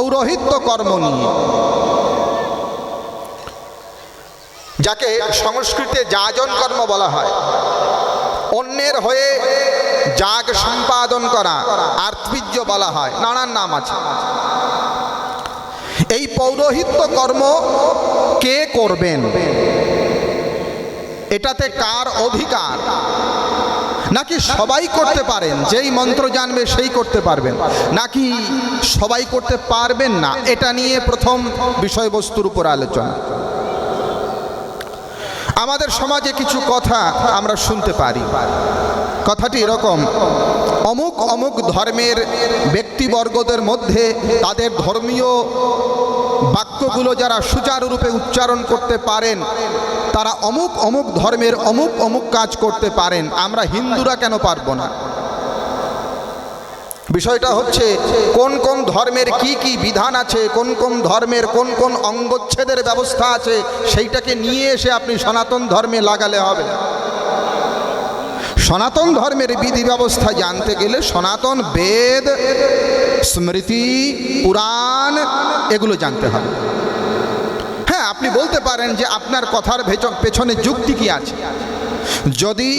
পৌরোহিত্য কর্ম নিয়ে। যাকে সংস্কৃতে যাজন কর্ম বলা হয়। অন্যের হয়ে যাগ সম্পাদন করা আর্তবীর্য বলা হয়। নানান নাম আছে। এই পৌরোহিত্য কর্ম কে করবেন? এটাতে কার অধিকার? নাকি সবাই করতে পারেন? যেই মন্ত্র জানবে সেই করতে পারবেন। নাকি সবাই করতে পারবেন না? এটা নিয়ে প্রথম বিষয়বস্তুর উপর আলোচনা। আমাদের সমাজে কিছু কথা আমরা শুনতে পারি। কথাটি এরকম, অমুক অমুক ধর্মের ব্যক্তিবর্গদের মধ্যে তাদের ধর্মীয় বাক্যগুলো যারা সুচারুরূপে উচ্চারণ করতে পারেন তারা অমুক অমুক ধর্মের অমুক অমুক কাজ করতে পারেন, আমরা হিন্দুরা কেন পারব না? বিষয়টা হচ্ছে, কোন কোন ধর্মের কি কি বিধান আছে, কোন কোন ধর্মের কোন কোন অঙ্গচ্ছেদের ব্যবস্থা আছে, সেইটাকে নিয়ে এসে আপনি সনাতন ধর্মে লাগালে হবে সনাতন ধর্মের বিধি ব্যবস্থা জানতে গেলে সনাতন বেদ, স্মৃতি, পুরাণ, এগুলো জানতে হবে। আপনি বলতে পারেন যে আপনার কথার পেছনে যুক্তি কি আছে? যদি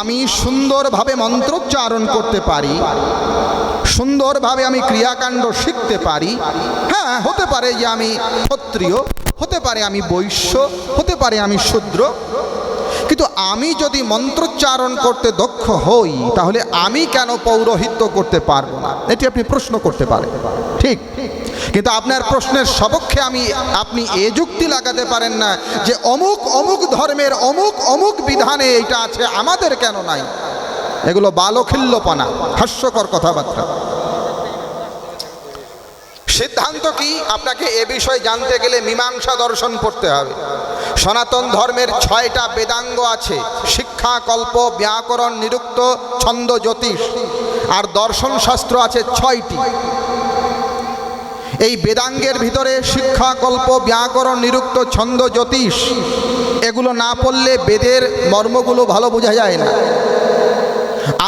আমি সুন্দরভাবে মন্ত্রোচ্চারণ করতে পারি, সুন্দরভাবে আমি ক্রিয়াকাণ্ড শিখতে পারি হ্যাঁ হতে পারে যে আমি ক্ষত্রিয়, হতে পারে আমি বৈশ্য, হতে পারে আমি শূদ্র, কিন্তু আমি যদি মন্ত্রোচ্চারণ করতে দক্ষ হই, তাহলে আমি কেন পৌরোহিত্য করতে পারব না? এটি আপনি প্রশ্ন করতে পারেন। ঠিক। কিন্তু আপনার প্রশ্নের সপক্ষে আমি, আপনি এ যুক্তি লাগাতে পারেন না যে অমুক অমুক ধর্মের, অমুক অমুক বিধানে এটা আছে, আমাদের কেন নাই? এগুলো বালখিল্যপনা, হাস্যকর কথাবার্তা। সিদ্ধান্ত কি? আপনাকে এ বিষয়ে জানতে গেলে মীমাংসা দর্শন পড়তে হবে। সনাতন ধর্মের ছয়টা বেদাঙ্গ আছে, শিক্ষা, কল্প, ব্যাকরণ, নিরুক্ত, ছন্দ, জ্যোতিষ। আর দর্শন শাস্ত্র আছে ছয়টি। এই বেদাঙ্গের ভিতরে শিক্ষা কল্প ব্যাকরণ, নিরুক্ত ছন্দ, জ্যোতিষ, এগুলো না পড়লে বেদের মর্মগুলো ভালো বোঝা যায় না।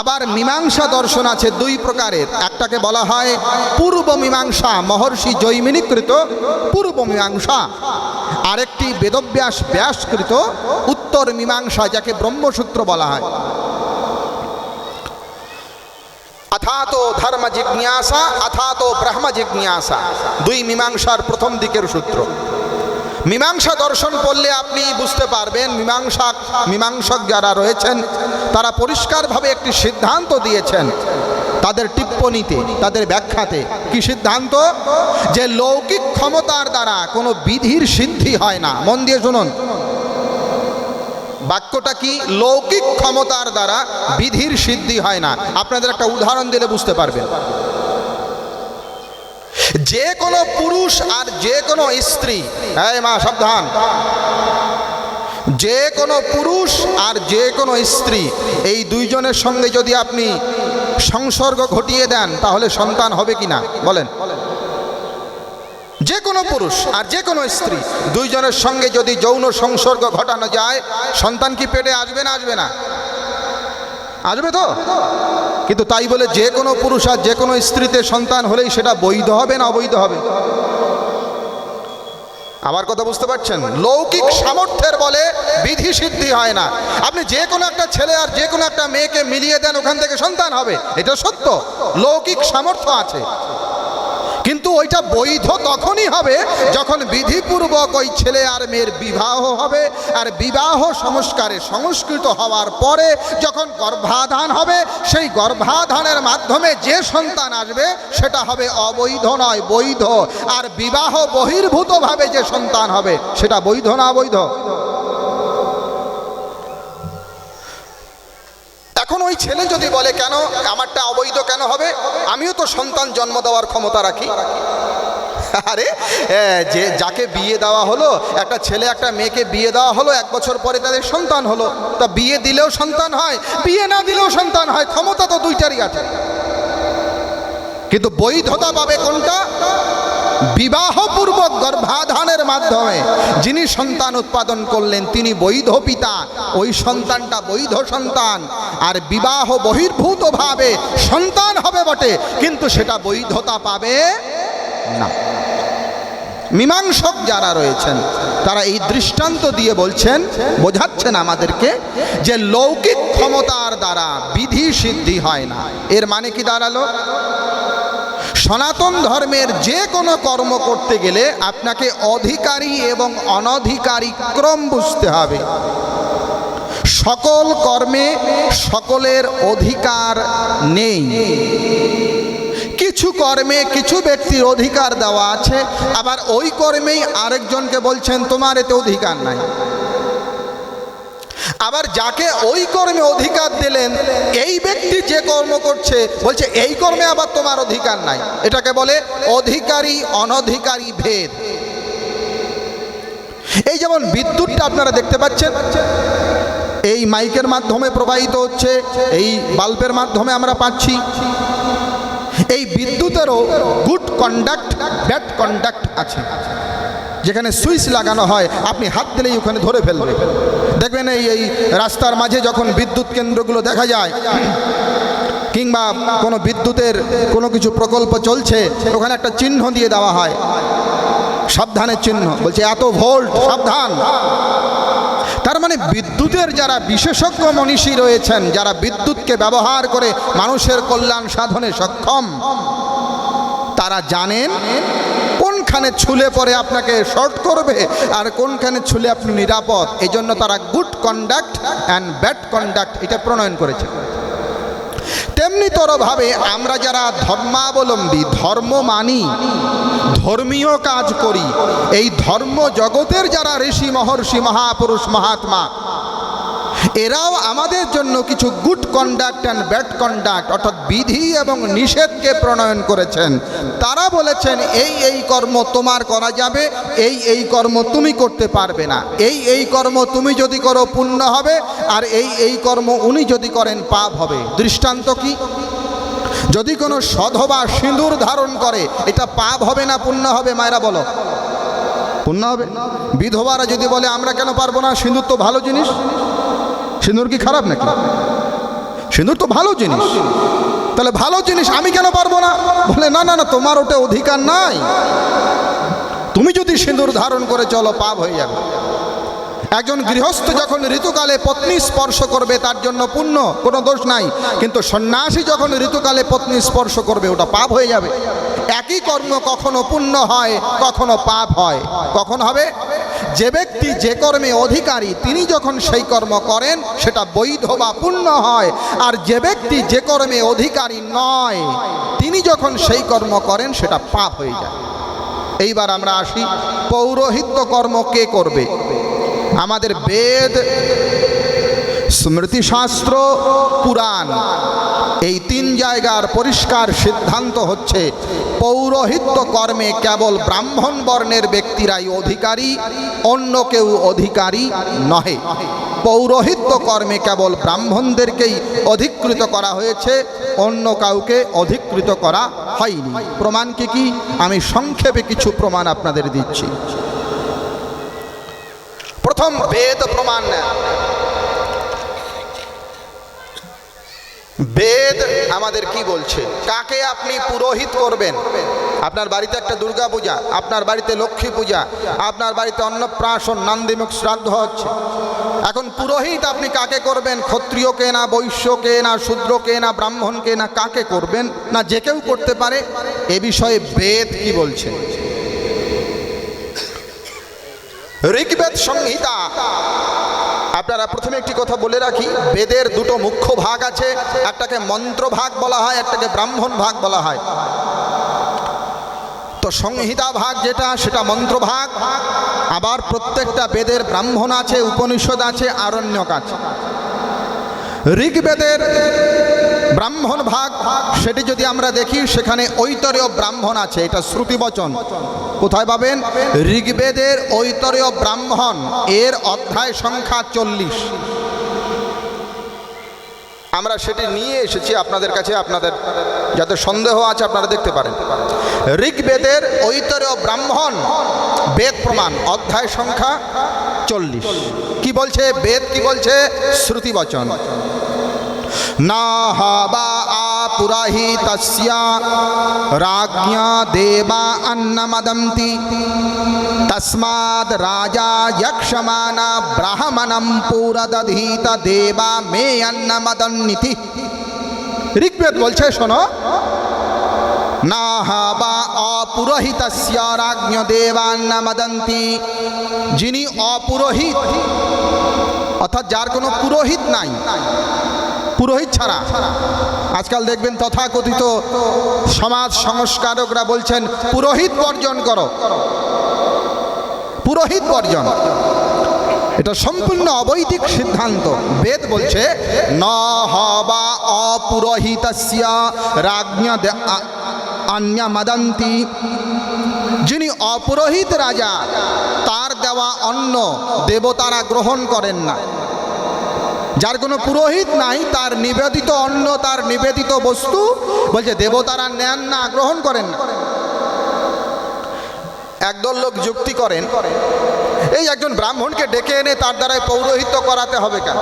আবার মীমাংসা দর্শন আছে দুই প্রকারের। একটাকে বলা হয় পূর্ব মীমাংসা, মহর্ষি জৈমিনীকৃত পূর্ব মীমাংসা। আরেকটি বেদব্যাস ব্যাসকৃত উত্তর মীমাংসা, যাকে ব্রহ্মসূত্র বলা হয়। অথাত ধর্ম জিজ্ঞাসা অথাত ব্রহ্ম জিজ্ঞাসা দুই মীমাংসার প্রথম দিকের সূত্র। মীমাংসা দর্শন পড়লে আপনি বুঝতে পারবেন, মীমাংসা মীমাংসক যারা রয়েছেন, তারা পরিষ্কারভাবে একটি সিদ্ধান্ত দিয়েছেন তাদের টিপ্পণীতে, তাদের ব্যাখ্যাতে। কি সিদ্ধান্ত? যে লৌকিক ক্ষমতার দ্বারা কোনো বিধির সিদ্ধি হয় না। মন দিয়ে শুনুন। বাক্যটা কি? লৌকিক ক্ষমতার দ্বারা বিধির সিদ্ধি হয় না। আপনাদের একটা উদাহরণ দিলে বুঝতে পারবেন। যে কোনো পুরুষ আর যে কোনো স্ত্রী হ্যাঁ মা, সাবধান। যে কোনো পুরুষ আর যে কোনো স্ত্রী, এই দুইজনের সঙ্গে যদি আপনি সংসর্গ ঘটিয়ে দেন, তাহলে সন্তান হবে কি না বলেন। যে কোনো পুরুষ আর যে কোনো স্ত্রী দুইজনের সঙ্গে যদি যৌন সংসর্গ ঘটানো যায়, সন্তান কি পেটে আসবে না আসবে না? আসবে তো? কিন্তু তাই বলে যে কোনো পুরুষ আর যে কোনো স্ত্রীতে সন্তান হলেই সেটা বৈধ হবে না অবৈধ হবে? আমার কথা বুঝতে পারছেন? লৌকিক সামর্থ্যের বলে বিধি সিদ্ধি হয় না। আপনি যে কোনো একটা ছেলে আর যে কোনো একটা মেয়েকে মিলিয়ে দেন, ওখান থেকে সন্তান হবে। এটা সত্য। লৌকিক সামর্থ্য আছে। কিন্তু ওইটা বৈধ তখনই হবে যখন বিধিপূর্বক ওই ছেলে আর মেয়ের বিবাহ হবে। আর বিবাহ সংস্কারে সংস্কৃত হওয়ার পরে যখন গর্ভাধান হবে, সেই গর্ভাধানের মাধ্যমে যে সন্তান আসবে, সেটা হবে অবৈধ নয়, বৈধ। আর বিবাহ বহির্ভূতভাবে যে সন্তান হবে, সেটা বৈধ না বৈধ এখন ওই ছেলে যদি বলে, কেন? আমারটা অবৈধ কেন হবে? আমিও তো সন্তান জন্ম দেওয়ার ক্ষমতা রাখি। আরে যে, যাকে বিয়ে দেওয়া হলো, একটা ছেলে একটা মেয়েকে বিয়ে দেওয়া হলো, এক বছর পরে তাদের সন্তান হলো। তা বিয়ে দিলেও সন্তান হয়, বিয়ে না দিলেও সন্তান হয়, ক্ষমতা তো দুইটারই আছে। কিন্তু বৈধতা পাবে কোনটা? বিবাহপূর্বক গর্ভাধানের মাধ্যমে যিনি সন্তান উৎপাদন করলেন, তিনি বৈধ পিতা। ওই সন্তানটা বৈধ সন্তান। আর বিবাহ বহির্ভূতভাবে সন্তান হবে বটে, কিন্তু সেটা বৈধতা পাবে না। মীমাংসক যারা রয়েছেন, তারা এই দৃষ্টান্ত দিয়ে বলছেন, বোঝাচ্ছেন আমাদেরকে যে লৌকিক ক্ষমতার দ্বারা বিধি সিদ্ধি হয় না। এর মানে কি দাঁড়াল? সনাতন ধর্মের যে কোনো কর্ম করতে গেলে আপনাকে অধিকারী এবং অনধিকারী ক্রম বুঝতে হবে। সকল কর্মে সকলের অধিকার নেই। কিছু কর্মে কিছু ব্যক্তির অধিকার দেওয়া আছে, আবার ওই কর্মেই আরেকজনকে বলছেন, তোমার এতে অধিকার নাই। আবার যাকে ওই কর্মে অধিকার দিলেন, এই ব্যক্তি যে কর্ম করছে, বলছে, এই কর্মে আবার তোমার অধিকার নাই। এটাকে বলে অধিকারী অনধিকারী ভেদ। এই যেমন বিদ্যুৎটা আপনারা দেখতে পাচ্ছেন, এই মাইকের মাধ্যমে প্রবাহিত হচ্ছে, এই বাল্বের মাধ্যমে আমরা পাচ্ছি। এই বিদ্যুতেরও গুড কন্ডাক্ট, ব্যাড কন্ডাক্ট আছে। যেখানে সুইচ লাগানো হয়, আপনি হাত দিলেই ওখানে ধরে ফেলবে দেখবেন এই এই রাস্তার মাঝে যখন বিদ্যুৎ কেন্দ্রগুলো দেখা যায়, কিংবা কোনো বিদ্যুতের কোনো কিছু প্রকল্প চলছে, ওখানে একটা চিহ্ন দিয়ে দেওয়া হয়। সাবধানের চিহ্ন, বলছে এত ভোল্ট, সাবধান। তার মানে বিদ্যুতের যারা বিশেষজ্ঞ মনীষী রয়েছেন, যারা বিদ্যুৎকে ব্যবহার করে মানুষের কল্যাণ সাধনে সক্ষম, তারা জানেন কোনখানে ছুলে পরে আপনাকে শর্ট করবে আর কোনখানে ছুলে আপনি নিরাপদ? এই জন্য তারা good conduct and bad conduct এটা প্রণয়ন করেছে। তেমনি তরভাবে আমরা যারা ধর্মাবলম্বী, ধর্ম মানি, ধর্মীয় কাজ করি, এই ধর্ম জগতের যারা ঋষি, মহর্ষি, মহাপুরুষ, মহাত্মা এরাও আমাদের জন্য কিছু good conduct and bad conduct অর্থাৎ বিধি এবং নিষেধকে প্রণয়ন করেছেন। তারা বলেছেন, এই এই কর্ম তোমার করা যাবে, এই এই কর্ম তুমি করতে পারবে না। এই এই কর্ম তুমি যদি করো পুণ্য হবে, আর এই এই কর্ম উনি যদি করেন পাপ হবে। দৃষ্টান্ত কি? যদি কোনো সধবা সিঁদুর ধারণ করে, এটা পাপ হবে না পুণ্য হবে? মায়েরা বলো। পুণ্য হবে? বিধবারা যদি বলে, আমরা কেন পারব না? সিঁদুর তো ভালো জিনিস। সিঁদুর কি খারাপ নাকি? সিঁদুর তো ভালো জিনিস। তাহলে ভালো জিনিস আমি কেন পারব না? বলে না না না তোমার ওটা অধিকার নাই। তুমি যদি সিঁদুর ধারণ করে চলো পাপ হয়ে যাবে। একজন গৃহস্থ যখন ঋতুকালে পত্নী স্পর্শ করবে তার জন্য পুণ্য কোনো দোষ নাই। কিন্তু সন্ন্যাসী যখন ঋতুকালে পত্নী স্পর্শ করবে ওটা পাপ হয়ে যাবে। একই কর্ম কখনো পুণ্য হয় কখনো পাপ হয়। কখন হবে? যে ব্যক্তি, যে কর্মে অধিকারী, তিনি যখন সেই কর্ম করেন, সেটা বৈধ বা পূর্ণ হয়। আর যে ব্যক্তি যে কর্মে অধিকারী নয়, তিনি যখন সেই কর্ম করেন, সেটা পাপ হয়ে যায়। এইবার আমরা আসি, পৌরোহিত্য কর্ম কে করবে? আমাদের বেদ স্মৃতিশাস্ত্র পুরাণ। এই তিন জায়গার পরিষ্কার সিদ্ধান্ত হচ্ছে পৌরোহিত্য কর্মে কেবল ব্রাহ্মণ বর্ণের ব্যক্তিরাই অধিকারী, অন্য কেউ অধিকারী নহে। পৌরোহিত্য কর্মে কেবল ব্রাহ্মণদেরকেই অধিকৃত করা হয়েছে, অন্য কাউকে অধিকৃত করা হয়নি। প্রমাণ কি কি? আমি সংক্ষেপে কিছু প্রমাণ আপনাদের দিচ্ছি। প্রথম বেদ প্রমাণ। বেদ আমাদের কি বলছে? কাকে আপনি পুরোহিত করবেন? আপনার বাড়িতে একটা দুর্গা পূজা, আপনার বাড়িতে লক্ষ্মী পূজা, আপনার বাড়িতে অন্নপ্রাশন, নান্দিমুখ শ্রাদ্ধ হচ্ছে। এখন পুরোহিত আপনি কাকে করবেন? ক্ষত্রিয়কে না বৈশ্যকে না শূদ্রকে না ব্রাহ্মণকে না, কাকে করবেন? না, যে কেউ করতে পারে? এ বিষয়ে বেদ কি বলছে? ঋগ্বেদ সংহিতা। আপনারা প্রথমে একটি কথা বলে রাখি, বেদের দুটো মুখ্য ভাগ আছে, একটাকে মন্ত্র ভাগ বলা হয়, একটাকে ব্রাহ্মণ ভাগ বলা হয়। তো সংহিতা ভাগ যেটা, সেটা মন্ত্র ভাগ, আবার প্রত্যেকটা বেদের ব্রাহ্মণ আছে, উপনিষদ আছে, আরণ্যক আছে। ঋগ্বেদের ব্রাহ্মণ ভাগ, সেটি যদি আমরা দেখি, সেখানে ঐতরীয় ব্রাহ্মণ আছে, এটা শ্রুতিবচন কোথায় পাবেন? ঋগ্বেদের ঐতরীয় ব্রাহ্মণ। এর অধ্যায় সংখ্যা চল্লিশ। আমরা সেটি নিয়ে এসেছি আপনাদের কাছে, আপনাদের যাতে সন্দেহ আছে আপনারা দেখতে পারেন। ঋগ্বেদের ঐতরীয় ব্রাহ্মণ, বেদ প্রমাণ, অধ্যায় সংখ্যা চল্লিশ। কি বলছে? বেদ কি বলছে? শ্রুতিবচন। না হবা পুরাহিতস্য রাজ্ঞ দেবা অন্নমদন্তি তস্মাদ রাজা যক্ষমানা ব্রাহ্মণম পুরদধীত দেবা মে অন্নমদন্নিতি ঋগ্বেদ বলছে শোনো না বা অপুরোহিতস্য রাজ্ঞ দেবান্ন মদন্তি যিনি অপুরোহিত অর্থাৎ যার কোনো পুরোহিত নাই পুরোহিত ছাড়া আজকাল দেখবেন তথাকথিত সমাজ সংস্কারকরা বলছেন, পুরোহিত বর্জন করো। পুরোহিত বর্জন। এটা সম্পূর্ণ অবৈদিক সিদ্ধান্ত। বেদ বলছে, ন হবা অপুরোহিতস্য রাজ্ঞ দে- আ- অন্য যিনি অপুরোহিত রাজা, তার দেওয়া অন্ন দেবতারা গ্রহণ করেন না। যার কোনো পুরোহিত নাই, তার নিবেদিত অন্ন, তার নিবেদিত বস্তু, বলছে, দেবতারা নেন না, গ্রহণ করেন না। একদল লোক যুক্তি করেন, এই একজন ব্রাহ্মণকে ডেকে এনে তার দ্বারাই পৌরোহিত্য করাতে হবে কেন?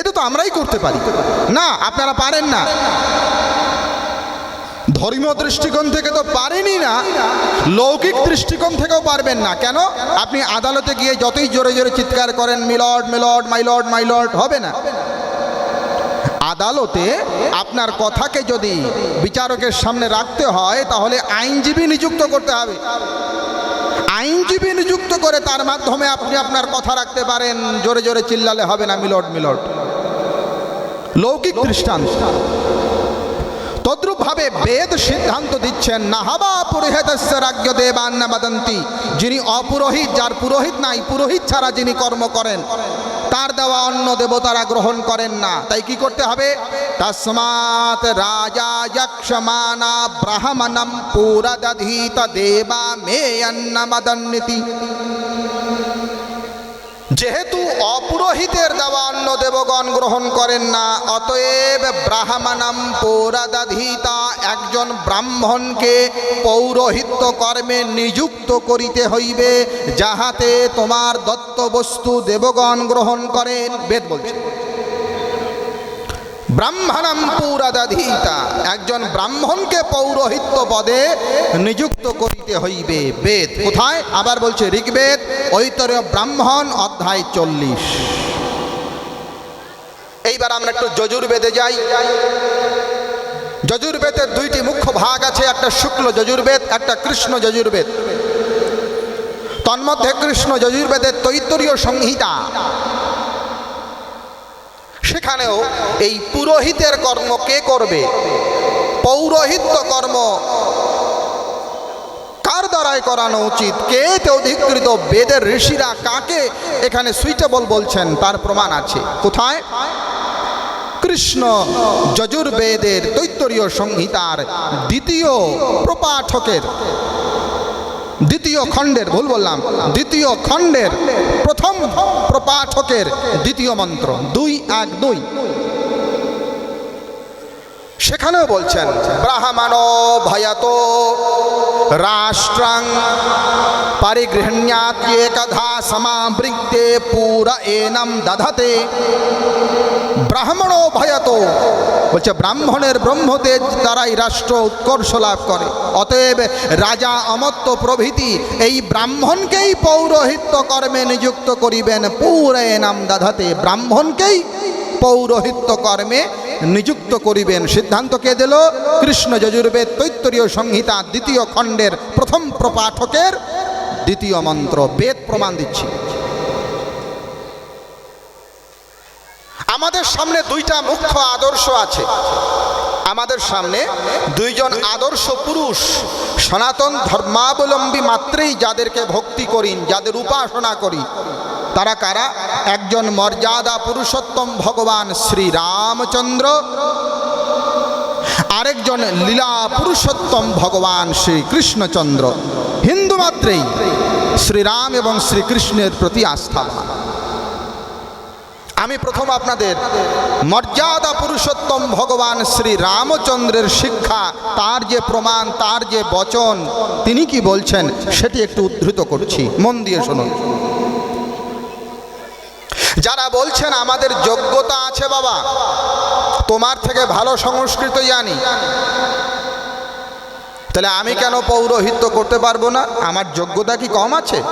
এটা তো আমরাই করতে পারি। না, আপনারা পারেন না। ধর্মীয় দৃষ্টিকোণ থেকে তো পারেনই না, লৌকিক দৃষ্টিকোণ থেকেও পারবেন না। কেন? আপনি আদালতে গিয়ে যতই জোরে জোরে চিৎকার করেন, মিলর্ড মিলর্ড মাইলর্ড মাইলর্ড হবে না। আদালতে আপনার কথাকে যদি বিচারকের সামনে রাখতে হয়, তাহলে আইনজীবী নিযুক্ত করতে হবে। আইনজীবী নিযুক্ত করে তার মাধ্যমে আপনি আপনার কথা রাখতে পারেন, জোরে জোরে চিল্লালে হবে না মিলট মিলট লৌকিক দৃষ্টান্ত। তদ্রূপভাবে বেদ সিদ্ধান্ত দিচ্ছেন, নাহাবা পুরোহিতস্য রাজ্য দেবান্ন যিনি অপুরোহিত, যার পুরোহিত নাই, পুরোহিত ছাড়া যিনি কর্ম করেন, তার দেওয়া অন্য দেবতারা গ্রহণ করেন না। তাই কি করতে হবে? তসমাৎ রাজা যক্ষমানা ব্রাহ্মণম পুরদধীত দেবা মে অন্ন মদন্নিতি যেহেতু অপুরোহিতের দেওয়া অন্ন দেবগণ গ্রহণ করেন না, অতএব ব্রাহ্মণম পৌরাদাধিতা একজন ব্রাহ্মণকে পৌরোহিত্য কর্মে নিযুক্ত করিতে হইবে, যাহাতে তোমার দত্ত বস্তু দেবগণ গ্রহণ করেন। বেদ বলছে, ব্রাহ্মণম পৌরাদাধিতা একজন ব্রাহ্মণকে পৌরোহিত্য পদে নিযুক্ত করিতে হইবে। বেদ কোথায়? আবার বলছে, ঋগ্বেদ, ঐতরীয় ব্রাহ্মণ, অধ্যায় চল্লিশ। এইবার আমরা একটু যজুর্বেদে যাই। যজুর্বেদের দুইটি মুখ্য ভাগ আছে, একটা শুক্ল যজুর্বেদ, একটা কৃষ্ণ যজুর্বেদ। তন্মধ্যে কৃষ্ণ যজুর্বেদের তৈতরীয় সংহিতা। সেখানেও এই পুরোহিতের কর্ম কে করবে? পৌরোহিত্য কর্ম কার দ্বারাই করানো উচিত? কে তে অধিকৃত? বেদের ঋষিরা কাকে এখানে সুইটেবল বলছেন? তার প্রমাণ আছে। কোথায়? কৃষ্ণ যজুর্বেদের তৈত্তরীয় সংহিতার দ্বিতীয় প্রপাঠকের, দ্বিতীয় খণ্ডের, ভুল বললাম, দ্বিতীয় খণ্ডের প্রথম প্রপাঠকের দ্বিতীয় মন্ত্র। দুই এক দুই। সেখানেও বলছেন, ব্রাহ্মণ ভয়ত রাষ্ট্রাং পরিগৃহণ্যাত্যেকধা সমাবৃত্তে পুর এনম দধতে। ব্রাহ্মণ ভয়ত বলছে, ব্রাহ্মণের ব্রহ্মতেজ দ্বারাই রাষ্ট্র উৎকর্ষ লাভ করে। অতএব রাজা অমত্ত প্রভৃতি এই ব্রাহ্মণকেই পৌরোহিত্য কর্মে নিযুক্ত করিবেন পুরে নাম দাধাতে। ব্রাহ্মণকেই পৌরোহিত্য কর্মে নিযুক্ত করিবেন। সিদ্ধান্ত কে দিল? কৃষ্ণ যজুর্বেদ তৈত্তরীয় সংহিতা দ্বিতীয় খণ্ডের প্রথম প্রপাঠকের দ্বিতীয় মন্ত্র, বেদ প্রমাণ দিচ্ছি। আমাদের সামনে দুইটা মুখ্য আদর্শ আছে। আমাদের সামনে দুইজন আদর্শ পুরুষ, সনাতন ধর্মাবলম্বী মাত্রেই যাদেরকে ভক্তি করি যাদের উপাসনা করি। তারা কারা? একজন মর্যাদা পুরুষোত্তম ভগবান শ্রী রামচন্দ্র, আরেকজন লীলা পুরুষোত্তম ভগবান শ্রী কৃষ্ণচন্দ্র। হিন্দু মাত্রেই শ্রীরাম এবং শ্রীকৃষ্ণের প্রতি আস্থাবান। আমি প্রথম আপনাদের মর্যাদা পুরুষোত্তম ভগবান শ্রী রামচন্দ্রের শিক্ষা, তার যে প্রমাণ, তার যে বচন, তিনি কি বলছেন সেটি একটু উদ্ধৃত করছি। মন দিয়ে শুনুন। যারা বলছেন, আমাদের যোগ্যতা আছে বাবা, তোমার থেকে ভালো সংস্কৃত জানি। তাহলে আমি কেন পৌরোহিত্য করতে পারব না? আমার যোগ্যতা কি কম আছে?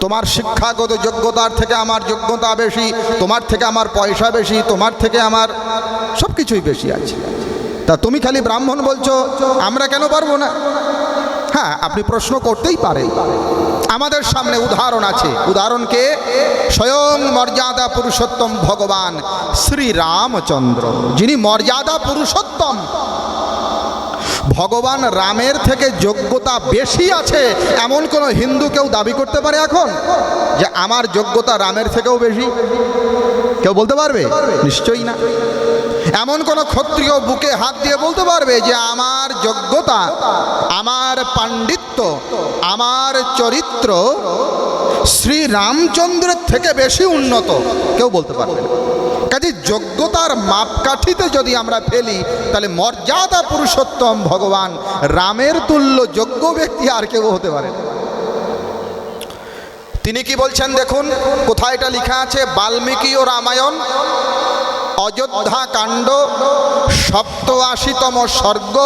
তোমার শিক্ষাগত যোগ্যতার থেকে আমার যোগ্যতা বেশি, তোমার থেকে আমার পয়সা বেশি, তোমার থেকে আমার সব কিছুই বেশি আছে। তা তুমি খালি ব্রাহ্মণ বলছো, আমরা কেন পারব না? হ্যাঁ আপনি প্রশ্ন করতেই পারেন। আমাদের সামনে উদাহরণ আছে। উদাহরণকে স্বয়ং মর্যাদা পুরুষোত্তম ভগবান শ্রী রামচন্দ্র। যিনি মর্যাদা পুরুষোত্তম। ভগবান রামের থেকে যোগ্যতা বেশি আছে, এমন কোনো হিন্দু কেউ দাবি করতে পারে এখন? যে আমার যোগ্যতা রামের থেকেও বেশি। কেউ বলতে পারবে? নিশ্চয়ই না। এমন কোন ক্ষত্রিয় বুকে হাত দিয়ে বলতে পারবে যে আমার যোগ্যতা, আমার পাণ্ডিত্য, আমার চরিত্র শ্রী রামচন্দ্রের থেকে বেশি উন্নত কেউ বলতে পারবে কাজে যোগ্যতার মাপকাঠিতে যদি আমরা ফেলি, তাহলে মর্যাদা পুরুষোত্তম ভগবান রামের তুল্য যোগ্য ব্যক্তি আর কেউ হতে পারে তিনি কি বলছেন দেখুন, কোথায় এটা লেখা আছে? বাল্মীকি ও রামায়ণ। অযোধ্যা কাণ্ড সপ্তআশিতম স্বর্গ,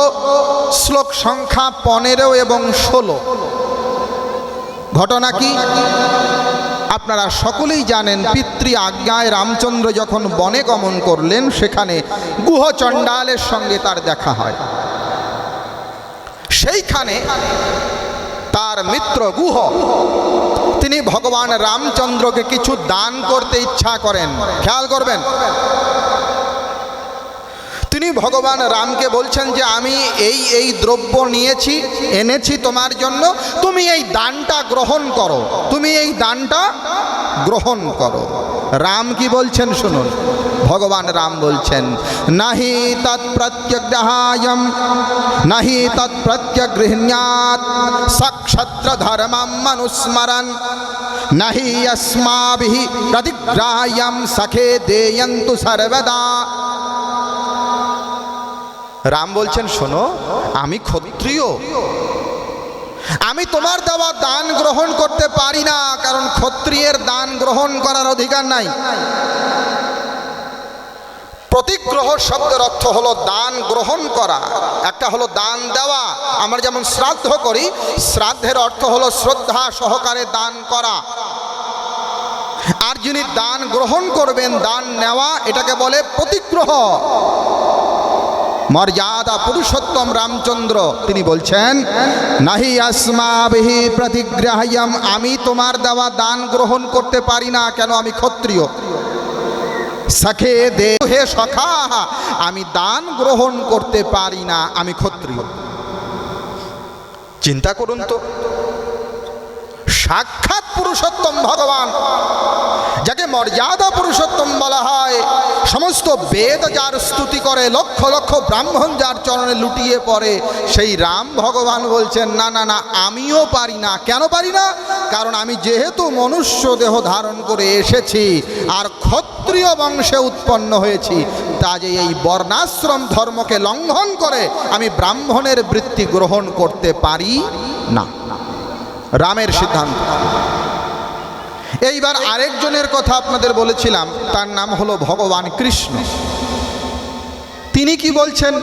শ্লোক সংখ্যা পনেরো এবং ষোলো। ঘটনা কি? আপনারা সকলেই জানেন পিতৃ আজ্ঞায় রামচন্দ্র যখন বনে গমন করলেন, সেখানে গুহ চণ্ডালের সঙ্গে তার দেখা হয়। সেইখানে তার মিত্র গুহ তিনি ভগবান রামচন্দ্রকে কিছু দান করতে ইচ্ছা করেন। খেয়াল করবেন। তিনি ভগবান রামকে বলছেন যে, আমি এই এই দ্রব্য নিয়েছি, এনেছি তোমার জন্য। তুমি এই দানটা গ্রহণ করো। তুমি এই দানটা গ্রহণ করো। রাম কি বলছেন শুনুন। ভগবান রাম বলছেন, নাহি তৎপ্রত্যগ্রহায়ম, নাহি তৎপ্রত্যগৃহ্যাত সক্ষত্র ধর্মম মনুস্মরণ, নাহি অস্মাভি প্রতিগ্রাহ্যম সখে দেয়ন্তু সর্বদা রাম বলছেন, শোনো, আমি ক্ষত্রিয় আমি তোমার দেওয়া দান গ্রহণ করতে পারি না, কারণ ক্ষত্রিয়ের দান গ্রহণ করার অধিকার নাই। প্রতিগ্রহ শব্দের অর্থ হলো দান গ্রহণ করা, একটা হলো দান দেওয়া। আমরা যেমন শ্রাদ্ধ করি, শ্রাদ্ধের অর্থ হলো শ্রদ্ধা সহকারে দান করা। আর যিনি দান গ্রহণ করবেন, দান নেওয়া, এটাকে বলে প্রতিগ্রহ। মর্যাদা পুরুষোত্তম রামচন্দ্র। তিনি বলছেন, নাহি আসমাবিহি প্রতিগ্রাহ্যম, আমি তোমার দেওয়া দান গ্রহণ করতে পারি না, কেন আমি ক্ষত্রিয়? সখে দে, হে সখা, আমি দান গ্রহণ করতে পারি না, আমি ক্ষত্রিয়। চিন্তা করুন তো। সাক্ষাৎ পুরুষোত্তম ভগবান। যাকে মর্যাদা পুরুষোত্তম বলা হয়, সমস্ত বেদ যার স্তুতি করে, লক্ষ লক্ষ ব্রাহ্মণ যার চরণে লুটিয়ে পড়ে, সেই রাম ভগবান বলছেন, না না না, আমিও পারি না। কেন পারি না? কারণ আমি যেহেতু মনুষ্য দেহ ধারণ করে এসেছি, আর ক্ষত্রিয় বংশে উৎপন্ন হয়েছি, তা যে এই বর্ণাশ্রম ধর্মকে লঙ্ঘন করে আমি ব্রাহ্মণের বৃত্তি গ্রহণ করতে পারি না। রামের সিদ্ধান্ত। এইবার আরেকজনের কথা আপনাদের বলেছিলাম, তার নাম হলো ভগবান কৃষ্ণ। তিনি কি বলছেন?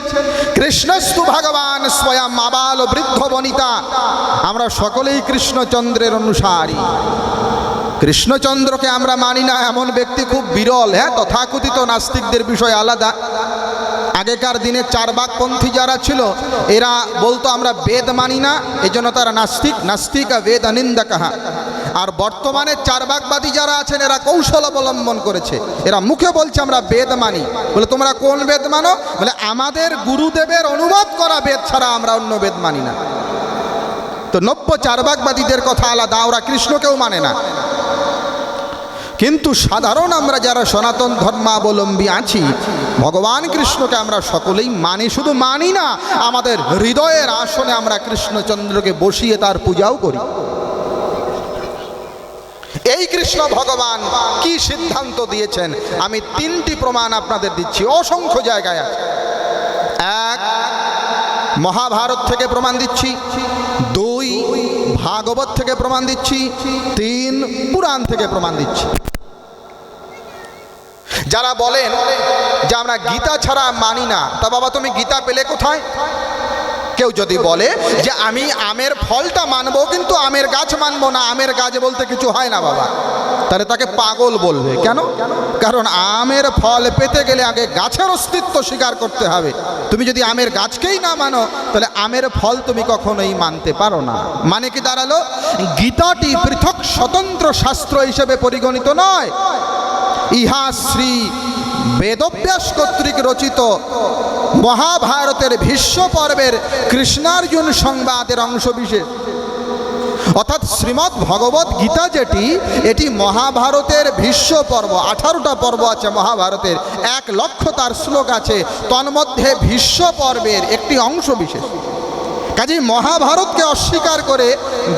কৃষ্ণস্তু ভগবান স্বয়ং আবাল বৃদ্ধ বনিতা। আমরা সকলেই কৃষ্ণচন্দ্রের অনুসারী। কৃষ্ণচন্দ্রকে আমরা মানি না, এমন ব্যক্তি খুব বিরল হ্যাঁ তথাকথিত নাস্তিকদের বিষয় আলাদা। আগেকার দিনে চারবাকপন্থী যারা ছিল, এরা বলতো আমরা বেদ মানি না এই জন্য তারা নাস্তিক নাস্তিক বেদ অনিন্দা কাহা আর বর্তমানে চারবাকবাদী যারা আছেন, এরা কৌশল অবলম্বন করেছে। এরা মুখে বলছে আমরা বেদ মানি। বলে, তোমরা কোন বেদ মানো? বলে, আমাদের গুরুদেবের অনুবাদ করা বেদ ছাড়া আমরা অন্য বেদ মানি না। তো নব্য চারবাকবাদীদের কথা আলাদা, ওরা কৃষ্ণকেও মানে না। কিন্তু সাধারণ আমরা যারা সনাতন ধর্মাবলম্বী আছি, ভগবান কৃষ্ণকে আমরা সকলেই মানি, শুধু মানি না, আমাদের হৃদয়ের আসনে আমরা কৃষ্ণচন্দ্রকে বসিয়ে তার পূজাও করি। এই কৃষ্ণ ভগবান কি সিদ্ধান্ত দিয়েছেন? আমি তিনটি প্রমাণ আপনাদের দিচ্ছি, অসংখ্য জায়গায় এক, মহাভারত থেকে প্রমাণ দিচ্ছি। ভাগবত থেকে প্রমাণ দিচ্ছি, তিন পুরাণ থেকে প্রমাণ দিচ্ছি। যারা বলেন যে আমরা গীতা ছাড়া মানি না, তা বাবা তুমি গীতা পেলে কোথায়? কেউ যদি বলে যে আমি আমের ফলটা মানবো, কিন্তু আমের গাছ মানবো না, আমের গাছ বলতে কিছু হয় না বাবা। তাহলে তাকে পাগল বলবে। কেন? কারণ আমের ফল পেতে গেলে আগে গাছের অস্তিত্ব স্বীকার করতে হবে। তুমি যদি আমের গাছকেই না মানো, তাহলে আমের ফল তুমি কখনোই মানতে পারো না। মানে কি দাঁড়াল? গীতাটি পৃথক স্বতন্ত্র শাস্ত্র হিসেবে পরিগণিত নয়। ইহা শ্রী বেদব্যাস কর্তৃক রচিত মহাভারতের ভীষ্ম পর্বের কৃষ্ণার্জুন সংবাদের অংশবিশেষ। অর্থাৎ শ্রীমৎ ভগবত গীতা যেটি, এটি মহাভারতের ভীষ্ম পর্ব, আঠারোটা পর্ব আছে মহাভারতের, এক লক্ষ তার শ্লোক আছে, তন্মধ্যে ভীষ্ম পর্বের একটি অংশ বিশেষ কাজেই মহাভারতকে অস্বীকার করে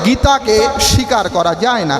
গীতাকে স্বীকার করা যায় না।